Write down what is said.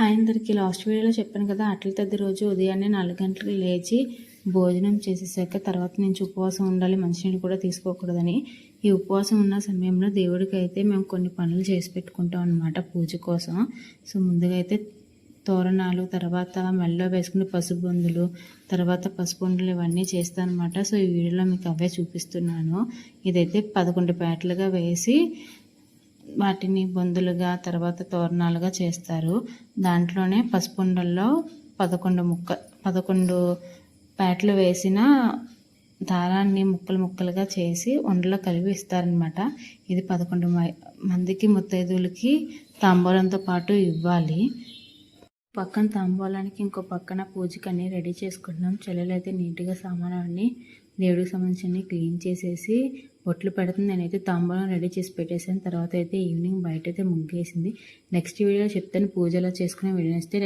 Hi అందరికీ. Last వీడియోలో చెప్పాను కదా అట్ల తద్ది రోజు ఉదయాన్నే నాలుగు గంటలకు లేచి భోజనం చేసేసాక తర్వాత నుంచి ఉపవాసం ఉండాలి మంచినీళ్ళు కూడా తీసుకోకూడదని. ఈ ఉపవాసం ఉన్న సమయంలో దేవుడికి అయితే మేము కొన్ని పనులు చేసి పెట్టుకుంటాం అనమాట పూజ కోసం. సో ముందుగా అయితే తోరణాలు తర్వాత మెల్లో వేసుకునే పసుబొందులు తర్వాత పసుపుండులు ఇవన్నీ చేస్తానమాట సో ఈ వీడియోలో మీకు అవే చూపిస్తున్నాను. ఇదైతే పదకొండు పేటలుగా వేసి వాటిని బొందులుగా తర్వాత తోరణాలుగా చేస్తారు. దాంట్లోనే పసుపుండల్లో పదకొండు ముక్క పదకొండు పేటలు వేసిన దారాన్ని ముక్కలు ముక్కలుగా చేసి వండలో కలిపి ఇస్తారనమాట. ఇది పదకొండు మందికి ముత్తైదువులకి తాంబూలంతో పాటు ఇవ్వాలి. పక్కన తాంబూలానికి ఇంకో పక్కన పూజకని రెడీ చేసుకుంటున్నాం. చెల్లెలు అయితే నీట్గా సామానాన్ని దేవుడికి సంబంధించి క్లీన్ చేసేసి బొట్లు పెడుతుంది నేనైతే తాంబూలం రెడీ చేసి పెట్టేసాను తర్వాత అయితే ఈవినింగ్ బయట అయితే ముగ్గేసింది. నెక్స్ట్ వీడియోలో చెప్తాను. పూజలో చేసుకునే వీడియో నెక్స్ట్